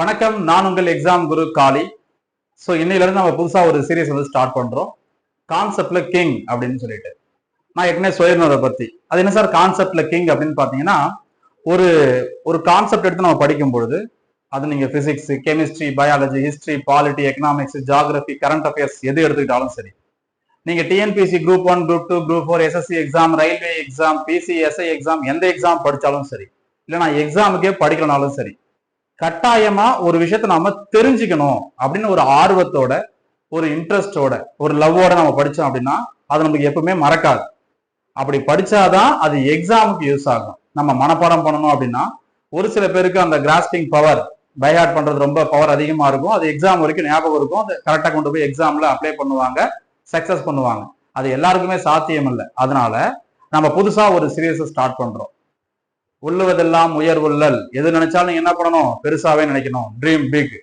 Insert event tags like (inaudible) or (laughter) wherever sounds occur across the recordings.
வணக்கம் நான் உங்கள் எக்ஸாம் குரு காளி. ஸோ இன்னையிலிருந்து நம்ம புதுசாக ஒரு சீரியஸ் வந்து ஸ்டார்ட் பண்ணுறோம் கான்செப்டில் கிங் அப்படின்னு சொல்லிட்டு. நான் ஏற்கனவே சொல்லியிருந்தேன் அதை பற்றி அது என்ன சார் கான்செப்டில் கிங் அப்படின்னு பார்த்தீங்கன்னா ஒரு ஒரு கான்செப்ட் எடுத்து நம்ம படிக்கும் பொழுது அது நீங்கள் physics chemistry biology history polity economics geography current affairs எது எடுத்துக்கிட்டாலும் சரி. நீங்கள் TNPSC group one group two group four SSC exam railway exam PC SI exam எந்த எக்ஸாம் படித்தாலும் சரி. இல்லை நான் எக்ஸாமுக்கே படிக்கலனாலும் சரி. கட்டாயமா ஒரு விஷயத்த நாம தெரிஞ்சுக்கணும் அப்படின்னு ஒரு ஆர்வத்தோட ஒரு இன்ட்ரெஸ்டோட ஒரு லவ்வோட நம்ம படிச்சோம் அப்படின்னா அது நமக்கு எப்பவுமே மறக்காது. அப்படி படிச்சாதான் அது எக்ஸாமுக்கு யூஸ் ஆகும். நம்ம மனப்பாடம் பண்ணணும் அப்படின்னா ஒரு சில பேருக்கு அந்த கிராஸ்பிங் பவர் பைஹார்ட் பண்றது ரொம்ப பவர் அதிகமா இருக்கும். அது எக்ஸாம் வரைக்கும் ஞாபகம் இருக்கும். அது கரெக்டா கொண்டு போய் எக்ஸாம்ல அப்ளை பண்ணுவாங்க சக்சஸ் பண்ணுவாங்க. அது எல்லாருக்குமே சாத்தியம் இல்லை அதனால நம்ம புதுசா ஒரு சீரியஸை ஸ்டார்ட் பண்றோம். உள்ளுவதெல்லாம் உயர்வுள்ளல். எது நினைச்சாலும் நீங்க என்ன பண்ணணும்? பெருசாவே நினைக்கணும். ட்ரீம் பிக்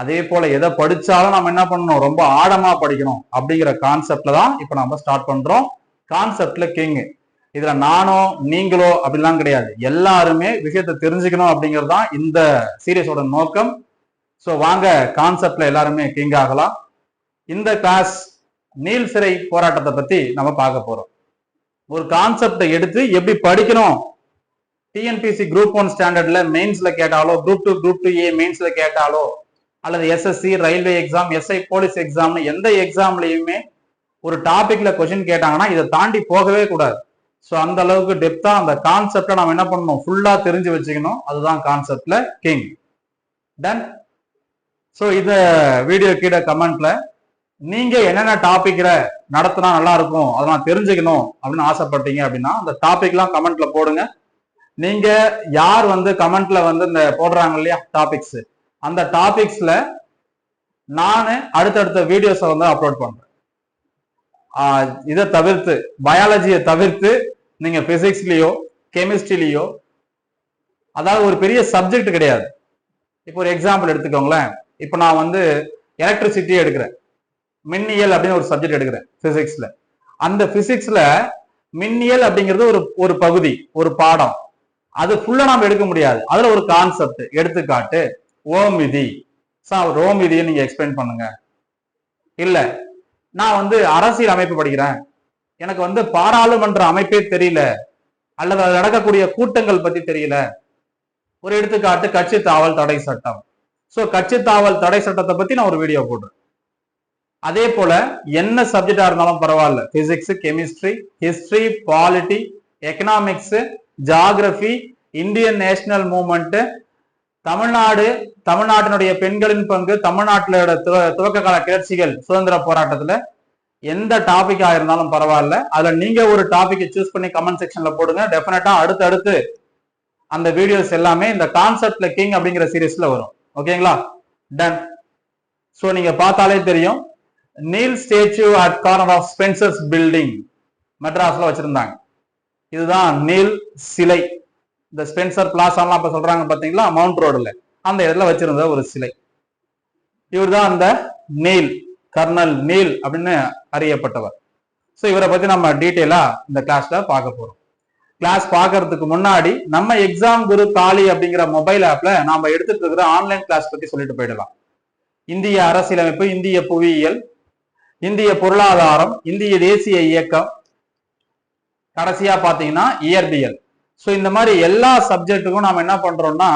அதே போல எதை படிச்சாலும் நம்ம என்ன பண்ணணும்? ரொம்ப ஆழமா படிக்கணும். அப்படிங்கிற கான்செப்ட்ல தான் இப்ப நம்ம ஸ்டார்ட் பண்றோம். கான்செப்ட்ல கிங் இதுல நானோ நீங்களோ அப்படிலாம் கிடையாது. எல்லாருமே விஷயத்தை தெரிஞ்சுக்கணும் அப்படிங்கிறது தான் இந்த சீரியஸோட நோக்கம். ஸோ வாங்க கான்செப்ட்ல எல்லாருமே கிங் ஆகலாம். இந்த கிளாஸ் நீல் சிறை போராட்டத்தை பத்தி நம்ம பார்க்க போறோம். ஒரு கான்செப்டை எடுத்து எப்படி படிக்கணும்? டிஎன்பிசி குரூப் ஒன் ஸ்டாண்டர்ட்ல மெயின்ஸ்ல கேட்டாலோ group two group two A மெயின்ஸ்ல கேட்டாலோ அல்லது SSC railway exam SI police எக்ஸாம்னு எந்த எக்ஸாம்லயுமே ஒரு டாபிக்ல கொஸ்டின் கேட்டாங்கன்னா இதை தாண்டி போகவே கூடாது. ஸோ அந்த அளவுக்கு டெப்தா அந்த கான்செப்டை நம்ம என்ன பண்ணணும்? ஃபுல்லா தெரிஞ்சு வச்சுக்கணும். அதுதான் கான்செப்ட்ல கிங் டன் ஸோ இந்த வீடியோ கீழே கமெண்ட்ல நீங்க என்னென்ன டாபிக்ல நடத்தினா நல்லா இருக்கும் அதை நான் தெரிஞ்சுக்கணும் அப்படின்னு ஆசைப்பட்டீங்க அப்படின்னா அந்த டாபிக்லாம் கமெண்ட்ல போடுங்க. நீங்க யார் வந்து கமெண்ட்ல வந்து இந்த போடுறாங்க இல்லையா டாபிக்ஸ் அந்த டாபிக்ஸ்ல நான் அடுத்தடுத்த வீடியோஸை வந்து அப்லோட் பண்றேன். இதை தவிர்த்து பயாலஜியை தவிர்த்து நீங்க பிசிக்ஸ்லயோ கெமிஸ்ட்ரிலேயோ அதாவது ஒரு பெரிய சப்ஜெக்ட் கிடையாது. இப்போ ஒரு எக்ஸாம்பிள் எடுத்துக்கோங்களேன். இப்போ நான் வந்து எலக்ட்ரிசிட்டியே எடுக்கிறேன். மின்னியல் அப்படின்னு ஒரு சப்ஜெக்ட் எடுக்கிறேன் பிசிக்ஸ்ல அந்த பிசிக்ஸ்ல மின்னியல் அப்படிங்கிறது ஒரு ஒரு பகுதி ஒரு பாடம். அது ஃபுல்லா நாம எடுக்க முடியாது. அதுல ஒரு கான்செப்ட் எடுத்துக்காட்டு ஓமிதி. சார் ஓம் நீங்க எக்ஸ்பிளைன் பண்ணுங்க. இல்ல நான் வந்து அரசியல் அமைப்பு படிக்கிறேன். எனக்கு வந்து பாராளுமன்ற அமைப்பே தெரியல. அல்லது அது நடக்கக்கூடிய கூட்டங்கள் பத்தி தெரியல. ஒரு எடுத்துக்காட்டு கட்சி தாவல் தடை சட்டம். ஸோ கட்சி தாவல் தடை சட்டத்தை பத்தி நான் ஒரு வீடியோ போடுறேன். அதே போல என்ன சப்ஜெக்டா இருந்தாலும் பரவாயில்ல. Physics chemistry history polity economics geography Indian national movement Tamil Nadu தமிழ்நாட்டினுடைய பெண்களின் பங்கு தமிழ்நாட்டிலோட துவ- துவக்க கால கிளர்ச்சிகள் சுதந்திர போராட்டத்துல எந்த டாபிக்கா இருந்தாலும் பரவாயில்ல. அதுல நீங்க ஒரு டாபிக் சூஸ் பண்ணி கமெண்ட் செக்ஷன்ல போடுங்க. டெஃபினட்டா அடுத்து அடுத்து அந்த வீடியோஸ் எல்லாமே இந்த கான்செப்ட்ல கிங் அப்படிங்கிற சீரீஸ்ல வரும். ஓகேங்களா? டன் ஸோ நீங்க பார்த்தாலே தெரியும். Neill statue at corner of Spencer's building மெட்ராஸ்ல வச்சிருந்தாங்க. இதுதான் நீல் சிலை. இந்த ஸ்பென்சர் பிளாசாலாம் அப்ப சொல்றாங்க பாத்தீங்களா? மவுண்ட் ரோடுல. அந்த இடத்துல வச்சிருந்த ஒரு சிலை. இவர் தான் அந்த நீல் கர்னல் நீல் அப்படின்னு அறியப்பட்டவர். ஸோ இவரை பத்தி நம்ம டீட்டெயிலா இந்த கிளாஸ்ல பார்க்க போறோம். கிளாஸ் பார்க்கறதுக்கு முன்னாடி நம்ம எக்ஸாம் குரு காலி அப்படிங்கிற மொபைல் ஆப்ல நாம எடுத்துட்டு இருக்கிற ஆன்லைன் கிளாஸ் பத்தி சொல்லிட்டு போயிடலாம். இந்திய அரசியலமைப்பு இந்திய புவியியல் இந்திய பொருளாதாரம் இந்திய தேசிய இயக்கம் கடைசியா பாத்தீங்கன்னா இயற்பியல் ஸோ இந்த மாதிரி எல்லா சப்ஜெக்ட்டுக்கும் நாம என்ன பண்றோம்னா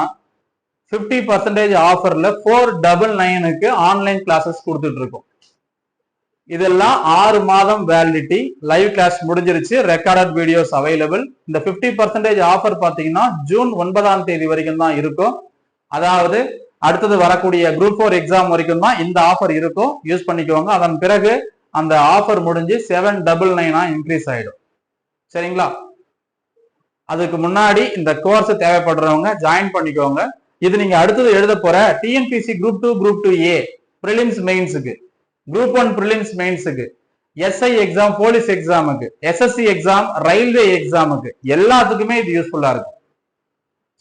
50% பர்சன்டேஜ் ஆஃபர்ல ஃபோர் டபுள் நைனுக்கு ஆன்லைன் கிளாஸஸ் கொடுத்துட்டு இருக்கோம். இதெல்லாம் ஆறு மாதம் வேலிடிட்டி லைவ் கிளாஸ் முடிஞ்சிருச்சு ரெக்கார்டட் வீடியோஸ் அவைலபிள் இந்த 50% பர்சன்டேஜ் ஆஃபர் பாத்தீங்கன்னா ஜூன் ஒன்பதாம் தேதி வரைக்கும் தான் இருக்கும். அதாவது அடுத்தது வரக்கூடிய குரூப் ஃபோர் எக்ஸாம் வரைக்கும் தான் இந்த ஆஃபர் இருக்கும். யூஸ் பண்ணிக்கோங்க. அதன் பிறகு அந்த ஆஃபர் முடிஞ்சு செவன் டபுள் நைனா இன்க்ரீஸ் ஆயிடும். சரிங்களா? அதுக்கு முன்னாடி இந்த கோர்ஸ் தேவைப்படுறவங்க ஜாயின் பண்ணிக்கோங்க. இது நீங்க அடுத்தது எழுத போற TNPSC group two group two A prelims மெயின்ஸுக்கு group one prelims மெயின்ஸுக்கு எஸ்ஐ எக்ஸாம் போலீஸ் எக்ஸாமுக்கு எஸ்எஸ்சி எக்ஸாம் ரயில்வே எக்ஸாமுக்கு எல்லாத்துக்குமே இது யூஸ்ஃபுல்லா இருக்கும்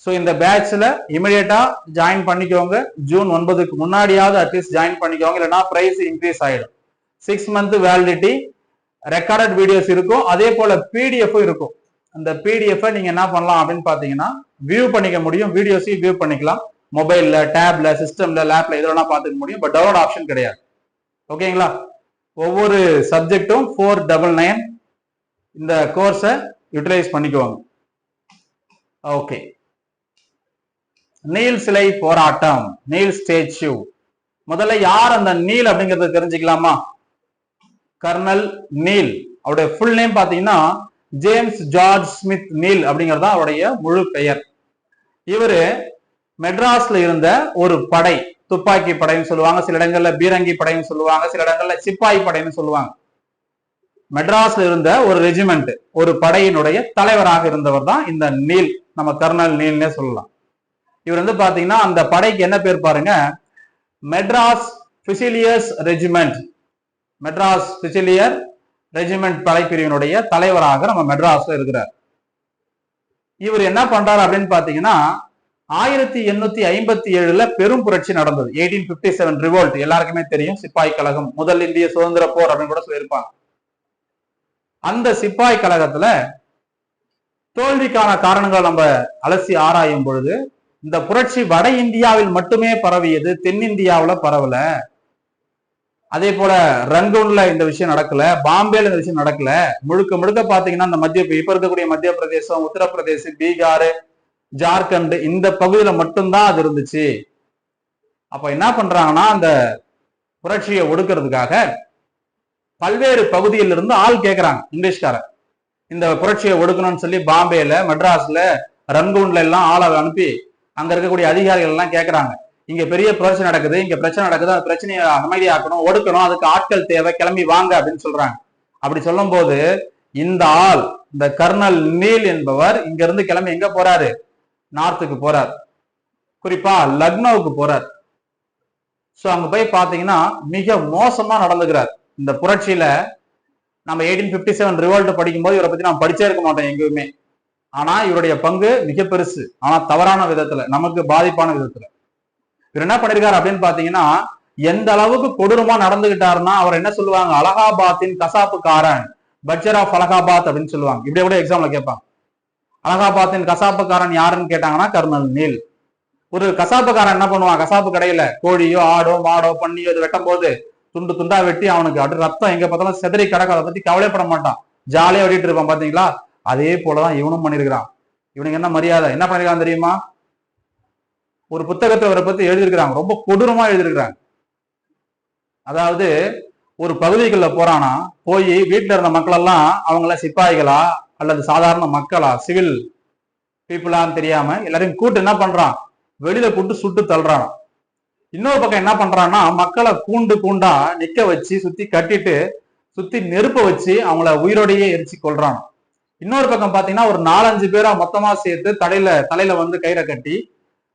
ஸோ இந்த பேட்ச்ல இமிடியட்டா ஜாயின் பண்ணிக்கோங்க. ஜூன் ஒன்பதுக்கு முன்னாடியாவது அட்லீஸ்ட் ஜாயின் பண்ணிக்கோங்க. இல்லைன்னா பிரைஸ் இன்க்ரீஸ் ஆயிடும். Six month validity recorded videos இருக்கும். அதே போல பிடிஎஃப் இருக்கும். அந்த பிடிஎஃப் நீங்க என்ன பண்ணலாம் அப்படின்னு பாத்தீங்கன்னா வியூ பண்ணிக்க முடியும். வீடியோஸையும் வியூ பண்ணிக்கலாம். மொபைல்ல டேப்ல சிஸ்டம்ல லேப்ல இதெல்லாம் பார்த்துக்க முடியும். பட் டவுன்லோட் ஆப்ஷன் கிடையாது. ஓகேங்களா ஒவ்வொரு சப்ஜெக்டும் ஃபோர் டபுள் நைன் இந்த கோர்ஸை யூட்டிலைஸ் பண்ணிக்குவாங்க. ஓகே நீல் சிலை போராட்டம். நீல் ஸ்டேச்சு முதல்ல யார் அந்த நீல் அப்படிங்கறத தெரிஞ்சுக்கலாமா? Colonel Neill. அவருடைய ஃபுல் நேம் பாத்தீங்கன்னா ஜேம்ஸ் ஜார்ஜ் ஸ்மித் நீல் அப்படிங்கிறது தான் அவருடைய முழு பெயர். இவரு மெட்ராஸ்ல இருந்த ஒரு படை துப்பாக்கி படைன்னு சொல்லுவாங்க. சில இடங்கள்ல பீரங்கி படைன்னு சொல்லுவாங்க. சில இடங்கள்ல சிப்பாய் படைன்னு சொல்லுவாங்க. மெட்ராஸ்ல இருந்த ஒரு ரெஜிமெண்ட் ஒரு படையினுடைய தலைவராக இருந்தவர் தான் இந்த நீல். நம்ம கர்னல் நீல்னே சொல்லலாம். இவர் வந்து பாத்தீங்கன்னா அந்த படைக்கு என்ன பேர் பாருங்க? Madras fusiliers regiment Madras fusiliers regiment படைப்பிரிவினுடைய தலைவராக நம்ம மெட்ராஸ்ல இருக்கிறார். இவர் என்ன பண்றாரு அப்படின்னு பாத்தீங்கன்னா ஆயிரத்தி எண்ணூத்தி ஐம்பத்தி ஏழுல பெரும் புரட்சி நடந்தது. எயிட்டீன் பிப்டி செவன் ரிவோல்ட் எல்லாருக்குமே தெரியும். சிப்பாய் கழகம் முதல் இந்திய சுதந்திர போர் அப்படின்னு கூட சொல்லியிருப்பாங்க. அந்த சிப்பாய் கழகத்துல தோல்விக்கான காரணங்கள் நம்ம அலசி ஆராயும் பொழுது இந்த புரட்சி வட இந்தியாவில் மட்டுமே பரவியது தென்னிந்தியாவில் பரவல. அதே போல ரங்கூன்ல இந்த விஷயம் நடக்கல பாம்பேல இந்த விஷயம் நடக்கல. முழுக்க முழுக்க பாத்தீங்கன்னா இந்த மத்திய இப்ப இருக்கக்கூடிய மத்திய பிரதேசம் உத்தரப்பிரதேசம் பீகார் ஜார்க்கண்ட் இந்த பகுதியில மட்டும்தான் அது இருந்துச்சு. அப்ப என்ன பண்றாங்கன்னா அந்த புரட்சியை ஒடுக்கிறதுக்காக பல்வேறு பகுதியில இருந்து ஆள் கேட்கறாங்க இங்கிலீஷ்காரன். இந்த புரட்சியை ஒடுக்கணும்னு சொல்லி பாம்பேல மெட்ராஸ்ல ரங்கூன்ல எல்லாம் ஆளை அனுப்பி அங்க இருக்கக்கூடிய அதிகாரிகள் எல்லாம் கேட்கறாங்க இங்க பெரிய பிரச்சனை நடக்குது இங்க பிரச்சனை நடக்குது அந்த பிரச்சனையை அமைதியாக்கணும் ஒடுக்கணும் அதுக்கு ஆட்கள் தேவை கிளம்பி வாங்க அப்படின்னு சொல்றாங்க. அப்படி சொல்லும் போது இந்த ஆள் இந்த கர்னல் நீல் என்பவர் இங்க இருந்து கிளம்பி எங்க போறாரு? நார்த்துக்கு போறார். குறிப்பா லக்னோவுக்கு போறார். ஸோ அங்க போய் பாத்தீங்கன்னா மிக மோசமா நடந்துக்கிறார். இந்த புரட்சியில நம்ம எயிட்டீன் பிப்டி செவன் ரிவோல்ட் படிக்கும்போது இவரை பத்தி நான் படிச்சே இருக்க மாட்டோம் எங்கேயுமே. ஆனா இவருடைய பங்கு மிக பெருசு. ஆனா தவறான விதத்துல நமக்கு பாதிப்பான விதத்துல. இவர் என்ன பண்ணிருக்காரு அப்படின்னு பாத்தீங்கன்னா எந்த அளவுக்கு கொடூரமா நடந்துகிட்டாருன்னா அவர் என்ன சொல்லுவாங்க? அலகாபாத்தின் கசாப்புக்காரன் பட்ஜர் ஆஃப் அலகாபாத் அப்படின்னு சொல்லுவாங்க. இப்படி கூட எக்ஸாம்ல கேட்பாங்க. அலகாபாத்தின் கசாப்புக்காரன் யாருன்னு கேட்டாங்கன்னா கர்னல் நீல். ஒரு கசாப்புக்காரன் என்ன பண்ணுவான்? கசாப்பு கடையில கோழியோ ஆடோ மாடோ பண்ணியோ இது வெட்டும் போது துண்டு துண்டா வெட்டி அவனுக்கு அப்படி ரத்தம் எங்க பார்த்தாலும் செதறி கிடக்கும். அதை பத்தி கவலைப்பட மாட்டான். ஜாலியா வெட்டிட்டு இருப்பான் பாத்தீங்களா? அதே போலதான் இவனும் பண்ணிருக்கிறான். இவனுக்கு என்ன மரியாதை? என்ன பண்ணிருக்கான் தெரியுமா? ஒரு புத்தகத்தை அவரை பத்தி எழுதியிருக்கிறாங்க. ரொம்ப கொடூரமா எழுதியிருக்கிறாங்க. அதாவது ஒரு பகுதிக்குள்ள போறானா போய் வீட்டுல இருந்த மக்களெல்லாம் அவங்கள சிப்பாய்களா அல்லது சாதாரண மக்களா சிவில் பீப்புளான்னு தெரியாம எல்லாரையும் கூட்டு என்ன பண்றான்? வெளியில கூட்டு சுட்டு தள்ளுறான். இன்னொரு பக்கம் என்ன பண்றான்னா மக்களை கூண்டு கூண்டா நிக்க வச்சு சுத்தி கட்டிட்டு சுத்தி நெருப்ப வச்சு அவங்கள உயிரோடையே எரிச்சு கொள்றான் இன்னொரு பக்கம் பாத்தீங்கன்னா ஒரு நாலஞ்சு பேரா மொத்தமா சேர்த்து தலையில தலையில வந்து கயிறை கட்டி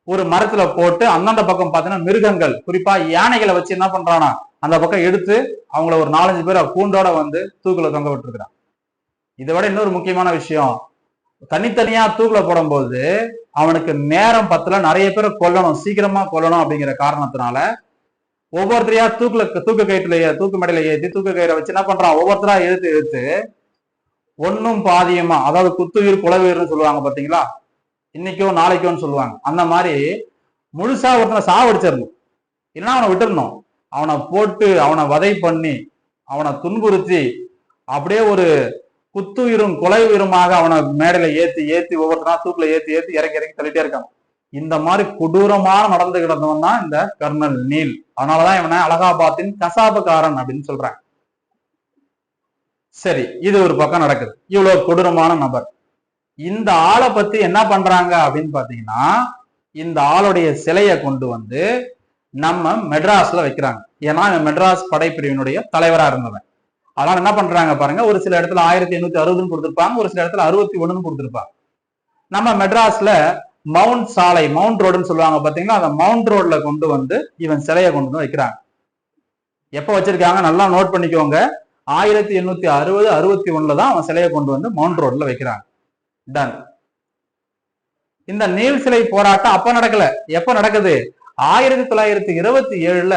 ஒரு மரத்துல போட்டு அந்தந்த பக்கம் பார்த்தீங்கன்னா மிருகங்கள் குறிப்பா யானைகளை வச்சு என்ன பண்றானா அந்த பக்கம் எடுத்து அவங்கள ஒரு நாலஞ்சு பேரை கூண்டோட வந்து தூக்குல தொங்க விட்டுருக்கிறான். இதை விட இன்னொரு முக்கியமான விஷயம் தனித்தனியா தூக்குல போடும்போது அவனுக்கு நேரம் பத்துல நிறைய பேரை கொல்லணும் சீக்கிரமா கொல்லணும் அப்படிங்கிற காரணத்தினால ஒவ்வொருத்தரையா தூக்குல தூக்கு கயிற்றுல தூக்கு மடையில ஏற்றி தூக்கு கயிறை வச்சு என்ன பண்றான் ஒவ்வொருத்தரா இழுத்து இழுத்து ஒன்னும் பாதியமா அதாவது குத்துயிர் குலவீர்னு சொல்லுவாங்க பாத்தீங்களா இன்னைக்கோ நாளைக்கோன்னு சொல்லுவாங்க. அந்த மாதிரி முழுசா ஒருத்தனை சாவடிச்சிடணும். இல்லைன்னா அவனை விட்டுறணும். அவனை போட்டு அவனை வதை பண்ணி அவனை துன்புறுத்தி அப்படியே ஒரு குத்துயிரும் கொலை உயிருமாக அவனை மேடையில ஏத்தி ஏத்தி ஒவ்வொருத்தனா தூக்குல ஏத்தி ஏத்தி இறக்கி இறக்கி தள்ளிட்டே இருக்கான். இந்த மாதிரி கொடூரமா நடந்து கிடந்தவன் தான் இந்த கர்னல் நீல். அதனாலதான் இவனை அலகாபாத்தின் கசாபுக்காரன் அப்படின்னு சொல்றாங்க. சரி இது ஒரு பக்கம் நடக்குது. இவ்வளவு கொடூரமான நபர். இந்த ஆளை பத்தி என்ன பண்றாங்க அப்படின்னு பாத்தீங்கன்னா இந்த ஆளுடைய சிலையை கொண்டு வந்து நம்ம மெட்ராஸ்ல வைக்கிறாங்க. ஏன்னா இவன் மெட்ராஸ் படைப்பிரிவினுடைய தலைவரா இருந்தவன். அதனால என்ன பண்றாங்க பாருங்க ஒரு சில இடத்துல ஆயிரத்தி எண்ணூத்தி அறுபதுன்னு கொடுத்துருப்பாங்க ஒரு சில இடத்துல அறுபத்தி ஒண்ணுன்னு கொடுத்துருப்பாங்க. நம்ம மெட்ராஸ்ல மவுண்ட் சாலை மவுண்ட் ரோடுன்னு சொல்லுவாங்க பாத்தீங்கன்னா அந்த மவுண்ட் ரோட்ல கொண்டு வந்து இவன் சிலையை கொண்டு வந்து வைக்கிறாங்க. எப்ப வச்சிருக்காங்க? நல்லா நோட் பண்ணிக்கோங்க. ஆயிரத்தி எண்ணூத்தி அறுபது அறுபத்தி ஒண்ணுல தான் அவன் சிலையை கொண்டு வந்து மவுண்ட் ரோட்ல வைக்கிறாங்க. டன் இந்த நீல் சிலை போராட்டம் அப்ப நடக்கல. எப்ப நடக்குது? ஆயிரத்தி தொள்ளாயிரத்தி இருபத்தி ஏழுல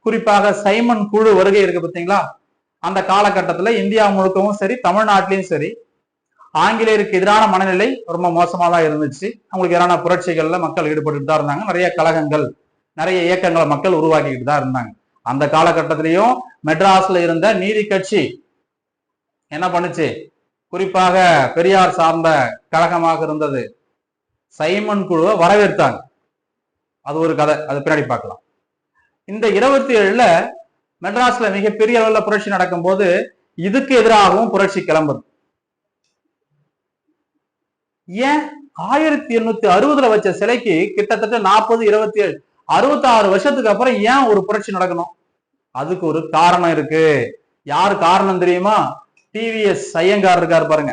குறிப்பாக சைமன் குழு வருகை இருக்கு பார்த்தீங்களா? அந்த காலகட்டத்துல இந்தியா முழுக்கவும் சரி தமிழ்நாட்டிலையும் சரி ஆங்கிலேயருக்கு எதிரான மனநிலை ரொம்ப மோசமா தான் இருந்துச்சு. அவங்களுக்கு எதிரான புரட்சிகள்ல மக்கள் ஈடுபட்டு தான் இருந்தாங்க. நிறைய கழகங்கள் நிறைய இயக்கங்களை மக்கள் உருவாக்கிட்டு தான் இருந்தாங்க. அந்த காலகட்டத்திலையும் மெட்ராஸ்ல இருந்த நீதி கட்சி என்ன பண்ணுச்சு? குறிப்பாக பெரியார் சார்ந்த கழகமாக இருந்தது. சைமன் குழுவை வரவேற்றாங்க. அது ஒரு கதை. அது பின்னாடி பார்க்கலாம். இந்த இருபத்தி ஏழுல மெட்ராஸ்ல மிகப்பெரிய அளவில் புரட்சி நடக்கும்போது இதுக்கு எதிராகவும் புரட்சி கிளம்புது. ஏன்? ஆயிரத்தி எண்ணூத்தி அறுபதுல வச்ச சிலைக்கு கிட்டத்தட்ட நாற்பது இருபத்தி ஏழு அறுபத்தி ஆறு வருஷத்துக்கு அப்புறம் ஏன் ஒரு புரட்சி நடக்கணும்? அதுக்கு ஒரு காரணம் இருக்கு. யார் காரணம் தெரியுமா? டிவிஎஸ் ஐயங்கார் இருக்கார் பாருங்க.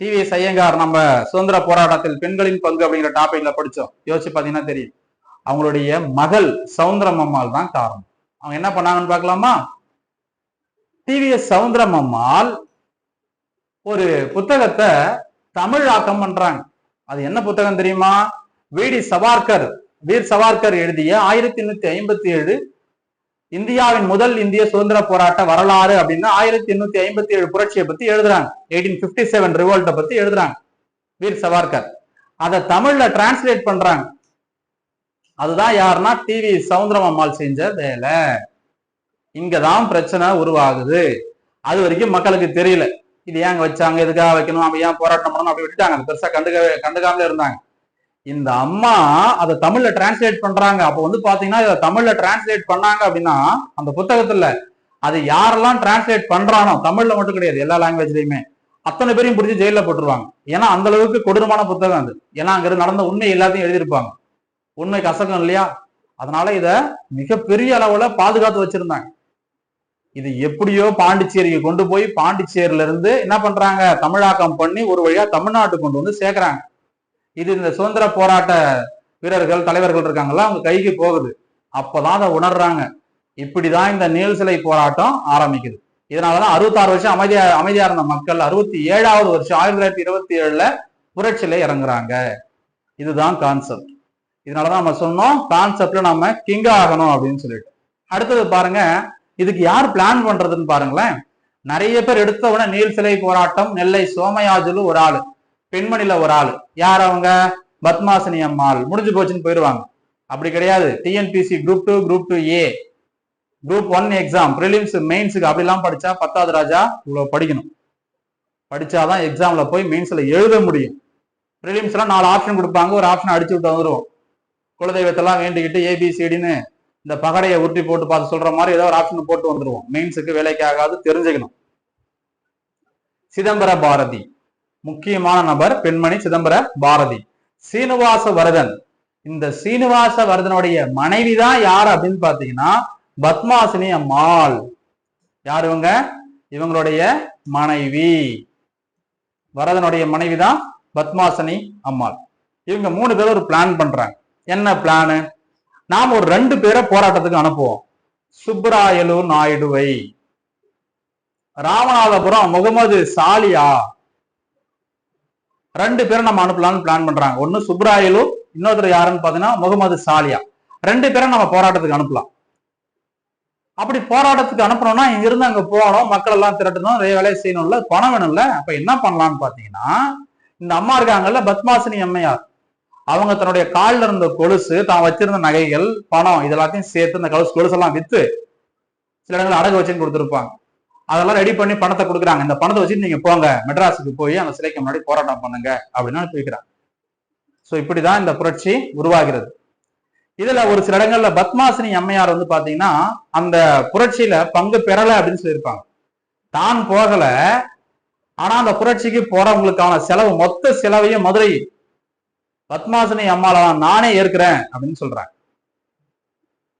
டிவிஎஸ் ஐயங்கார் நம்ம சுதந்திர போராட்டத்தில் பெண்களின் பங்கு அப்படிங்கிற டாபிக்ல படிச்சோம். யோசிச்சு பாத்தீங்கன்னா தெரியும். அவங்களுடைய மகள் சவுந்தரம் அம்மாள் தான் காரணம். அவங்க என்ன பண்ணாங்கன்னு பார்க்கலாமா? டிவிஎஸ் சவுந்தரம் அம்மாள் ஒரு புத்தகத்தை தமிழ் ஆக்கம் பண்றாங்க. அது என்ன புத்தகம் தெரியுமா? வீடி சவார்கர் வீர் சவார்கர் எழுதிய ஆயிரத்தி எண்ணூத்தி ஐம்பத்தி ஏழு இந்தியாவின் முதல் இந்திய சுதந்திர போராட்ட வரலாறு அப்படின்னா ஆயிரத்தி எண்ணூத்தி ஐம்பத்தி ஏழு புரட்சியை பத்தி எழுதுறாங்க. எயிட்டீன் பிப்டி செவன் ரிவோல்ட்டை பத்தி எழுதுறாங்க. வீர் சவார்கர். அதை தமிழ்ல டிரான்ஸ்லேட் பண்றாங்க. அதுதான் யாருன்னா டிவி சவுந்தரம் அம்மாள் செஞ்ச வேலை. இங்கதான் பிரச்சனை உருவாகுது. அது வரைக்கும் மக்களுக்கு தெரியல. இது ஏங்க வச்சாங்க? எதுக்காக வைக்கணும்? அவன் ஏன் போராட்டம் பண்ணணும்? அப்படி விட்டுட்டாங்க. பெருசா கண்டுக்க கண்டுக்காமல இருந்தாங்க. இந்த அம்மா அதை தமிழ்ல டிரான்ஸ்லேட் பண்றாங்க. அப்போ வந்து பாத்தீங்கன்னா இதை தமிழ்ல டிரான்ஸ்லேட் பண்ணாங்க அப்படின்னா அந்த புத்தகத்துல அது யாரெல்லாம் டிரான்ஸ்லேட் பண்றானோ தமிழ்ல மட்டும் கிடையாது எல்லா லாங்குவேஜ்லயுமே அத்தனை பேரையும் பிடிச்சி ஜெயில போட்டுருவாங்க. ஏன்னா அந்த அளவுக்கு கொடூரமான புத்தகம் அது. ஏன்னா அங்க நடந்த உண்மை எல்லாத்தையும் எழுதியிருப்பாங்க. உண்மை கசகம் இல்லையா? அதனால இத மிகப்பெரிய அளவுல பாதுகாத்து வச்சிருந்தாங்க. இது எப்படியோ பாண்டிச்சேரிக்கு கொண்டு போய் பாண்டிச்சேரியில இருந்து என்ன பண்றாங்க? தமிழாக்கம் பண்ணி ஒரு வழியா தமிழ்நாட்டுக்கு கொண்டு வந்து சேர்க்கிறாங்க. இது இந்த சுதந்திர போராட்ட வீரர்கள் தலைவர்கள் இருக்காங்கல்ல அவங்க கைக்கு போகுது. அப்போதான் அதை உணர்றாங்க. இப்படிதான் இந்த நீல் சிலை போராட்டம் ஆரம்பிக்குது. இதனாலதான் அறுபத்தாறு வருஷம் அமைதியா அமைதியா இருந்த மக்கள் அறுபத்தி ஏழாவது வருஷம் ஆயிரத்தி தொள்ளாயிரத்தி இருபத்தி ஏழுல புரட்சியில இறங்குறாங்க. இதுதான் கான்செப்ட் இதனாலதான் நம்ம சொன்னோம் கான்செப்ட்ல நம்ம கிங் ஆகணும் அப்படின்னு சொல்லிட்டு. அடுத்தது பாருங்க இதுக்கு யார் பிளான் பண்றதுன்னு பாருங்களேன். நிறைய பேர் எடுத்த உடனே நீல் சிலை போராட்டம் நெல்லை சோமயாஜுலு ஒரு ஆளு. பெண்மணில ஒரு ஆள். யார் அவங்க? பத்மாசினி அம்மாள் முடிஞ்சு போச்சுன்னு போயிடுவாங்க அப்படி கிடையாது. TNPSC group two group two A group one exam prelims மெயின்ஸுக்கு அப்படிலாம் படிச்சா பத்தாவது ராஜா இவ்வளவு படிக்கணும். படிச்சாதான் எக்ஸாம்ல போய் மெயின்ஸ்ல எழுத முடியும். ப்ரிலிம்ஸ்லாம் நாலு ஆப்ஷன் கொடுப்பாங்க. ஒரு ஆப்ஷன் அடிச்சு விட்டு வந்துருவோம். குலதெய்வத்தெல்லாம் வேண்டிக்கிட்டு ஏபிசிடின்னு இந்த பகடையை உருட்டி போட்டு பார்த்து சொல்ற மாதிரி ஏதோ ஒரு ஆப்ஷன் போட்டு வந்துருவோம். மெயின்ஸுக்கு வேலைக்கு ஆகாது தெரிஞ்சுக்கணும். சிதம்பர பாரதி. முக்கியமான நபர் பெண்மணி சிதம்பர பாரதி. சீனிவாச வரதன் இந்த சீனிவாச வரதனுடைய மனைவி தான் யார் அப்படின்னு பாத்தீங்கன்னா பத்மாசினி அம்மாள். யார் இவங்க? இவங்களுடைய மனைவி. வரதனுடைய மனைவி தான் பத்மாசினி அம்மாள். இவங்க மூணு பேரும் ஒரு பிளான் பண்றாங்க. என்ன பிளானு நாம் ஒரு ரெண்டு பேரை போராட்டத்துக்கு அனுப்புவோம். சுப்ராயலு நாயுடுவை. ராமநாதபுரம் முகமது சாலியா. ரெண்டு பேரும் நம்ம அனுப்பலாம்னு பிளான் பண்றாங்க. ஒன்னு சுப்ராயலு இன்னொருத்தர் யாருன்னு பாத்தீங்கன்னா முகமது சாலியா. ரெண்டு பேரும் நம்ம போராட்டத்துக்கு அனுப்பலாம். அப்படி போராட்டத்துக்கு அனுப்பணும்னா இங்க இருந்து அங்க போகணும் மக்கள் எல்லாம் திரட்டணும் நிறைய வேலையை செய்யணும்ல பணம் வேணும்ல அப்ப என்ன பண்ணலாம்னு பாத்தீங்கன்னா இந்த அம்மா இருக்காங்கல்ல பத்மாசினி அம்மையார். அவங்க தன்னுடைய காலில் இருந்த கொலுசு தான் வச்சிருந்த நகைகள் பணம் இதெல்லாத்தையும் சேர்த்து இந்த கொலுசு கொலுசெல்லாம் வித்து சில இடங்கள் அடகு வச்சுன்னு கொடுத்துருப்பாங்க. அதெல்லாம் ரெடி பண்ணி பணத்தை கொடுக்குறாங்க. இந்த பணத்தை வச்சுட்டு நீங்க போங்க. மெட்ராஸுக்கு போய் அந்த சிலைக்கு முன்னாடி போராட்டம் பண்ணுங்க அப்படின்னு அனுப்பிக்கிறாங்க ஸோ இப்படிதான் இந்த புரட்சி உருவாகிறது. இதுல ஒரு சில இடங்கள்ல பத்மாசினி அம்மையார் வந்து பாத்தீங்கன்னா அந்த புரட்சியில பங்கு பெறல அப்படின்னு சொல்லியிருப்பாங்க. தான் போகல. ஆனா அந்த புரட்சிக்கு போறவங்களுக்கான செலவு மொத்த செலவையும் மதுரை பத்மாசினி அம்மாள நானே ஏற்கிறேன் அப்படின்னு சொல்றாங்க.